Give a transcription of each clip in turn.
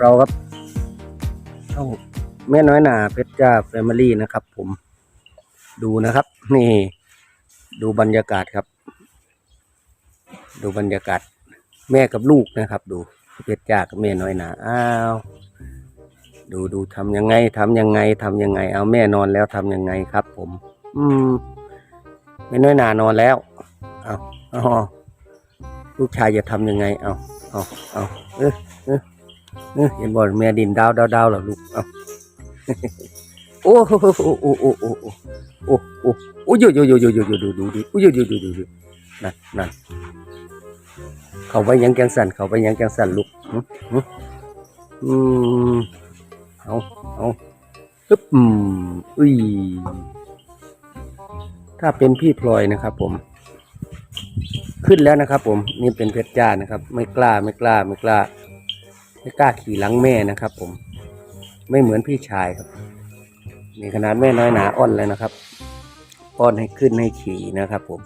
เราครับเอ้าแม่น้อยหนาเพชรจ้าแฟมิลี่นะครับ ผมดูนะครับ นี่ ดูบรรยากาศครับ ดูบรรยากาศ แม่กับลูกนะครับ ดูเพชรจ้ากับแม่น้อยหนาอ้าวดูดูทำยังไงทำยังไงทำยังไง เอาแม่นอนแล้วทำยังไงครับ ผม อืมแม่น้อยหนานอนแล้วเอาเอาลูกชายจะทำยังไง เอาเอาเอาเออเออ เห็นบ่แม่ดินดาวดาวดาวเหรอลูกเอาโอ้โหโอ้โหโอ้โหโอ้โอ้โอ้โอ้ยโยโยโยโยโยดูดูดูโอ้ยโยโยโยโยนั่นนั่นเขาไปยังแกงสันเขาไปยังแกงสันลูกอืมเอาเอาปึ๊บอืมอุ้ยถ้าเป็นพี่พลอยนะครับ ผม ขึ้นแล้วนะครับ ผมนี่เป็นเพชรจ้านะครับ ไม่กล้าไม่กล้าไม่กล้า ไม่กล้าขี่หลังแม่นะครับ ผม ไม่เหมือนพี่ชายครับนี่ขนาดแม่น้อยหนาอ้อนเลยนะครับอ้อนให้ขึ้นให้ขี่นะครับ ผม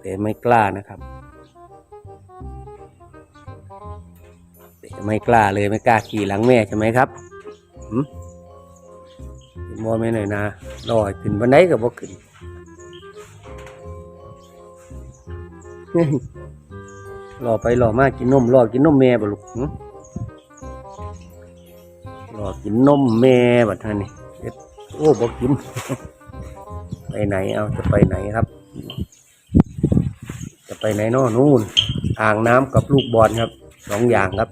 แต่ไม่กล้านะครับแต่ไม่กล้าเลยไม่กล้าขี่หลังแม่ใช่ไหมครับหืมมอแม่หน่อยนะลอยขึ้นบันไดกับบ่ขึ้น รอไปรอมากินนมรอกินนมแม่บ่ลูกหึรอกินนมแม่บัดท่านนี่โอ้บ่กิน ไปไหนเอาจะไปไหนครับ จะไปไหนนอนู่นอ่างน้ำกับลูกบอลครับสองอย่างครับ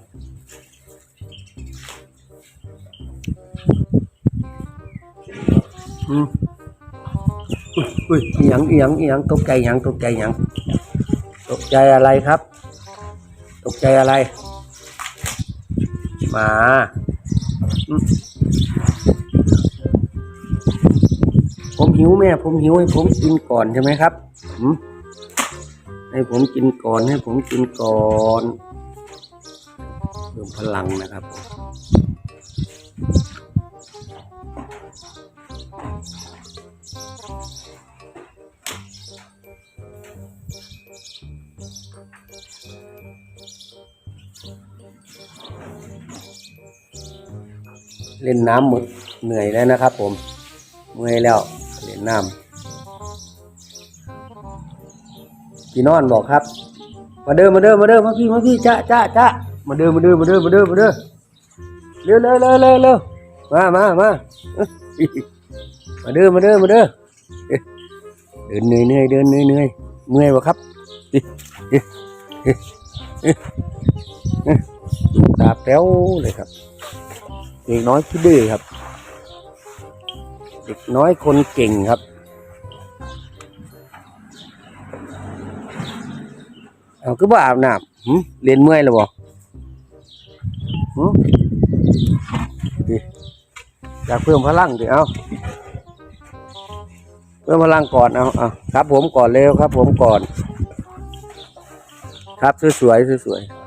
อืมอุ้ยอุ้ยอีหยังอีหยังอีหยังตกใจหยังตกใจหยังตกใจอะไรครับ ตกใจอะไร หมาผมหิวแม่ ผมหิวให้ผมกินก่อนใช่ไหมครับให้ผมกินก่อนให้ผมกินก่อนเพิ่มพลังนะครับ เล่นน้ำหมดเหนื่อยแล้วนะครับ ผมเมื่อยแล้วเล่นน้ำพี่นอนบอกครับ มาเด้อมาเด้อมาเด้อมาพี่มาพี่จ้าจ้าจ้ามาเด้อมาเด้อมาเด้อมาเด้อมาเด้อเร็วเร็วเร็วเร็วเร็วมามามามาเด้อมาเด้อมาเด้อเดินเหนื่อยเหนื่อยเดินเหนื่อยเหนื่อยเมื่อยบ่ครับเอ๊ะเอ๊ะเอ๊ะเอ๊ะเอ๊ะดูตาแป๊วเลยครับ เด็กน้อยที่ดื้อครับ เด็กน้อยคนเก่งครับ เอาก็บ่อาบน้ำหึเรียนเมื่อยแล้วบ่หึดิอยากเพิ่มพลังดิเอาเพิ่มพลังก่อนเอาเอาครับผมก่อนเร็วครับ ผมก่อน ครับสวยๆสวยๆ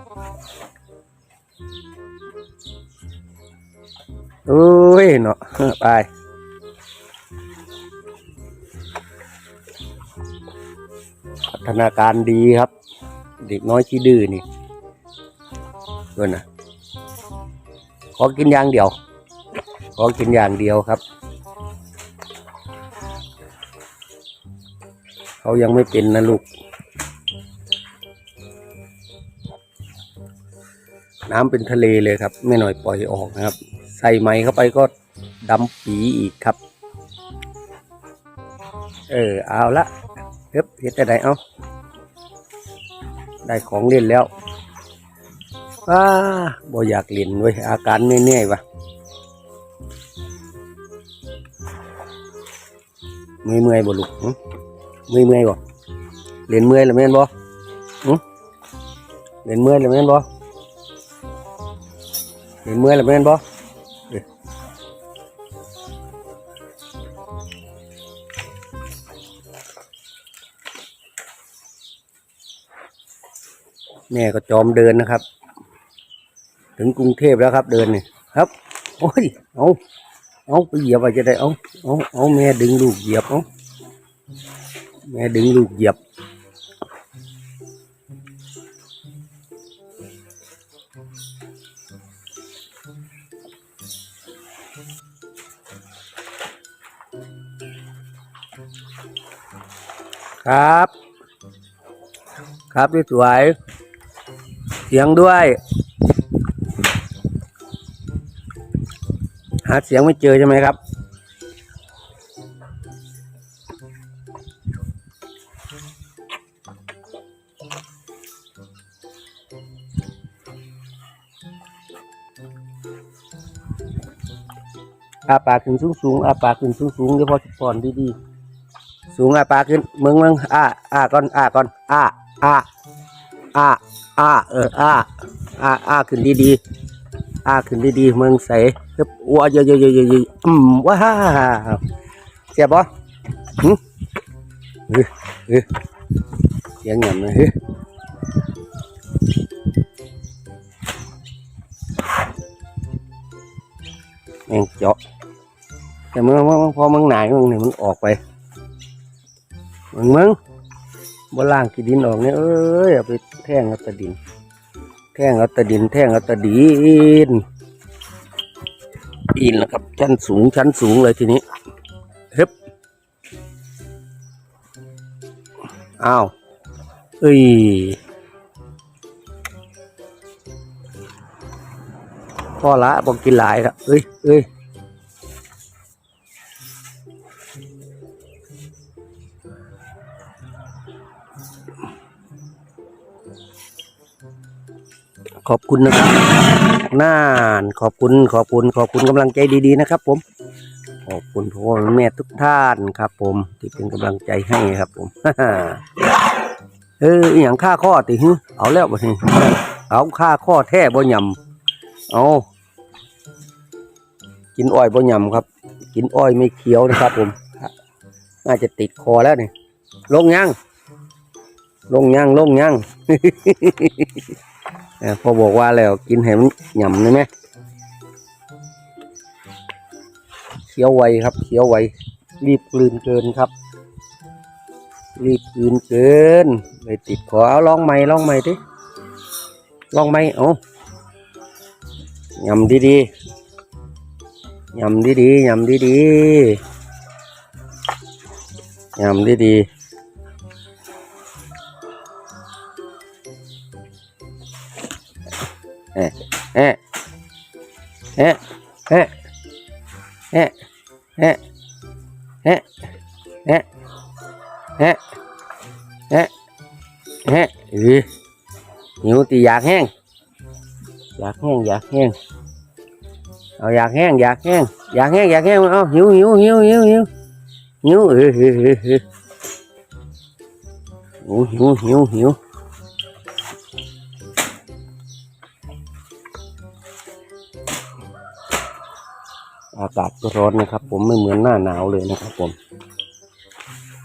อ้ยเนาะไปพัฒนาการดีครับ เด็กน้อยที่ดื้อนี่ด้วยนะขอกินอย่างเดียว ขอกินอย่างเดียวครับ เขายังไม่เป็นนะลูก น้ำเป็นทะเลเลยครับ ไม่หน่อยปล่อยออกนะครับ ใส่ไม้เข้าไปก็ดำปีอีกครับ เออเอาละเฮ็บเฮ็ดได้เอาได้ของเล่นแล้วว้าบ่อยากเล่นเว้ยอาการเหนื่อยๆวะเมื่อยเมื่อยๆบ่ลูกเมื่อยเมื่อยๆบ่เล่นเมื่อยแล้วแม่นบ่เล่นเมื่อยแล้วแม่นบ่เห็นเมื่อยแล้วแม่นบ่ แม่ก็จอมเดินนะครับ ถึงกรุงเทพแล้วครับ เดินเนี่ยครับ โอ้ยเอาเอาไปเหยียบไปจะได้เอาเอาเอาแม่ดึงลูกเหยียบเอาแม่ดึงลูกเหยียบครับ ครับสวย สียงด้วย หาเสียงไม่เจอใช่ไหมครับ อาปากขึ้นสูงสูงๆอาปากขึ้นสูงสูงๆเดี๋ยวพอจะป้อนดีๆสูงอาปากขึ้นมึงมึงอาอาก่อนอาก่อนอาอาอา อ้าเอออ้าอ้าอ้าขึ้นดีๆอ้าขึ้นดีๆมึงใสฮึบว้าเยอะเยอะเยอะเยอะอืมว้าวเสียบบ่หึเฮ้ยเฮ้ยเสียงหย่ำเลยเฮ้ยแมงเจาะแต่เมื่อเมือพอมึงหนายมึงนี่มันออกไปมึงมึง บนล่างกีดินออกเนี่ยเอ้ยเอาไปแท่งเอาตะดิน แท่งเอาตะดิน แท่งเอาตะดินอินแล้วครับ ชั้นสูงชั้นสูงเลยทีนี้ฮึบอ้าวเอ้ยพ่อละบอกกินหลายครับเอ้ยเอ้ย ขอบคุณนะครับน่านขอบคุณขอบคุณขอบคุณกำลังใจดีๆนะครับ ผม ขอบคุณพ่อแม่ทุกท่านครับ ผมที่เป็นกำลังใจให้ครับ ผมเอออหย่างค่าข้อติหึเอาแล้วบ่นี่เอาค่าข้อแท้บ่ยำเอากินอ้อยบ่ยำครับ กินอ้อยไม่เคี้ยวนะครับ ผมน่าจะติดคอแล้วนี่ลงยังลงยังลงยัง พอบอกว่าแล้วกินให้มันหย่ำได้ไหมเคี้ยวไวครับเคี้ยวไวรีบกลืนเกินครับ รีบกลืนเกินเลยติดขอเอาลองใหม่ลองใหม่ดิลองใหม่เอาหย่ำดีๆหย่ำดีๆหย่ำดีๆหย่ำดีๆ เอ๊ะเอ๊ะเอ๊ะเอ๊ะเอ๊ะเอ๊ะเอ๊ะเอ๊ะเอ๊ะเอ๊ะเอ๊ะอือหิวตีอยากแห้ากแห้งอยากแห้งเอาอยากแห้งอยากแห้งอยากแห้งอยากแห้งเอาหิวหิวหิวหิวหิวหิวเออเออเออเออหิวหิวหิวหิวอากาศก็ร้อนนะครับ ผมไม่เหมือนหน้าหนาวเลยนะครับ ผม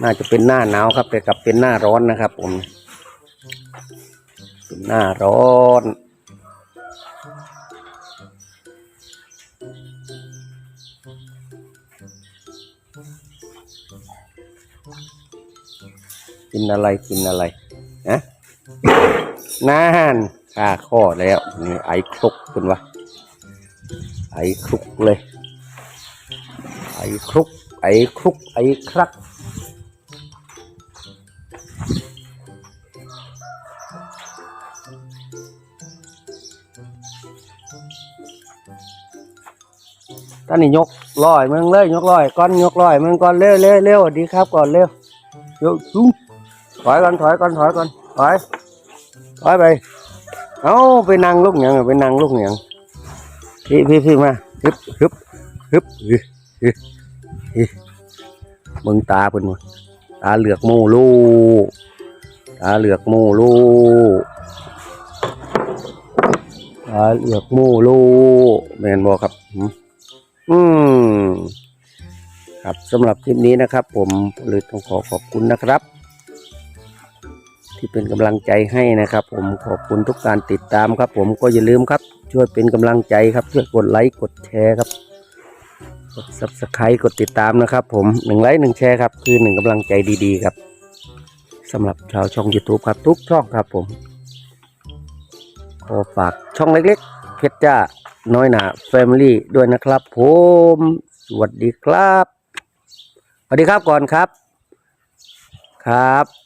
น่าจะเป็นหน้าหนาวครับ แต่กลับเป็นหน้าร้อนนะครับ ผม เป็นหน้าร้อนกินอะไรกินอะไรนะนานข้าข้อแล้วนี่ไอ้คลุกคุณวะไอ้คลุกเลย ไอ้คลุก ไอ้คลุก ไอ้ครักท่านนี่ยกลอยมึงเลยยกลอยก้อนยกลอยมึงก่อนเร็วเร็วเร็วสวัสดีครับก่อนเร็วเร็วซุ้มถอยก่อนถอยก่อนถอยก่อนถอยถอยไปเอาไปนั่งลูกหยังไปนั่งลูกหยังพี่พี่พี่มาฮึบฮึบฮึบ ฮึบฮึบฮึบมึงตาเพิ่นวะตาเหลือกหมูลูตาเหลือกหมูลูตาเหลือกหมูลูแม่นบ่ครับ อืมครับสำหรับคลิปนี้นะครับ ผมเลยต้องขอขอบคุณนะครับ ที่เป็นกำลังใจให้นะครับ ผมขอบคุณทุกการติดตามครับ ผมก็อย่าลืมครับ ช่วยเป็นกำลังใจครับช่วยกดไลค์กดแชร์ครับ กด subscribe กดติดตามนะครับ ผมหนึ่งไลค์หนึ่งแชร์ครับ คือหนึ่งกำลังใจดีๆครับสำหรับชาวช่อง YouTube ครับ ทุกช่องครับผม ขอฝากช่องเล็กๆ เพชรจ้า น้อยหนา Family ด้วยนะครับ ผม สวัสดีครับ สวัสดีครับก่อนครับ ครับ